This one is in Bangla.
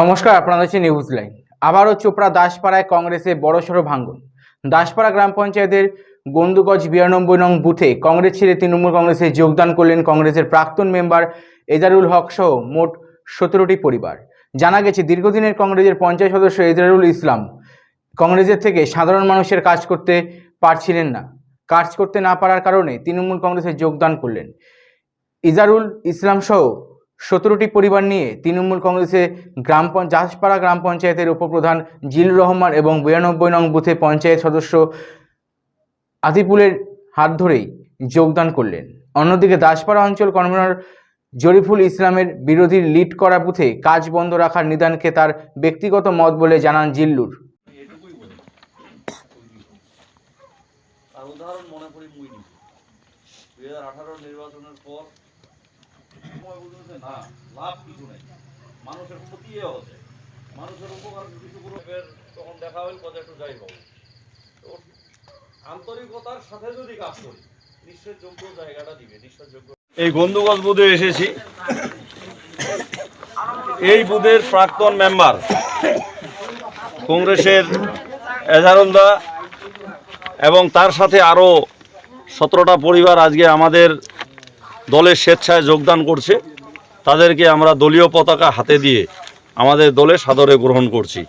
নমস্কার, আপনারা হচ্ছে নিউজ লাইন আবারও চোপড়া দাসপাড়ায় কংগ্রেসে বড়সড় ভাঙ্গন দাসপাড়া গ্রাম পঞ্চায়েতের গন্ডুগজ বিরানব্বই নং বুথে কংগ্রেস ছেড়ে তৃণমূল কংগ্রেসে যোগদান করলেন কংগ্রেসের প্রাক্তন মেম্বার এজারুল হক সহ মোট সতেরোটি পরিবার। জানা গেছে, দীর্ঘদিনের কংগ্রেসের পঞ্চায়েত সদস্য এজারুল ইসলাম কংগ্রেসের থেকে সাধারণ মানুষের কাজ করতে পারছিলেন না। কাজ করতে না পারার কারণে তৃণমূল কংগ্রেসে যোগদান করলেন। ইজারুল ইসলাম সহ সতেরোটি পরিবার নিয়ে তৃণমূল কংগ্রেসে গ্রাম জাহাজপাড়া গ্রাম পঞ্চায়েতের উপপ্রধান জিল রহমান এবং বিরানব্বই নং বুথে পঞ্চায়েত সদস্য আতিপুলের হাত ধরেই যোগদান করলেন। অন্যদিকে দাসপাড়া অঞ্চল কনভেনর জরিফুল ইসলামের বিরোধী লিড করা বুথে কাজ বন্ধ রাখার নিদানকে তার ব্যক্তিগত মত বলে জানান জিল্লুর। উদাহরণ মনে করি নির্বাচনের পর সময় বুঝেছে না লাভ কিছু নেই মানুষের ক্ষতি হচ্ছে মানুষের উপকার কিছু এবার তখন দেখা হইল কথা একটু যাই পাবো আন্তরিকতার সাথে যদি কাজ করি নিশ্চয়যোগ্য জায়গাটা দিবে নিশ্চয়যোগ্য এই গন্ধুগজ বুধে এসেছি। এই বুধের প্রাক্তন মেম্বার কংগ্রেসের এজারুলদা এবং তার সাথে আরও সতেরোটা পরিবার আজকে আমাদের দলের স্বেচ্ছায় যোগদান করছে। তাদেরকে আমরা দলীয় পতাকা হাতে দিয়ে আমাদের দলে সাদরে গ্রহণ করছি।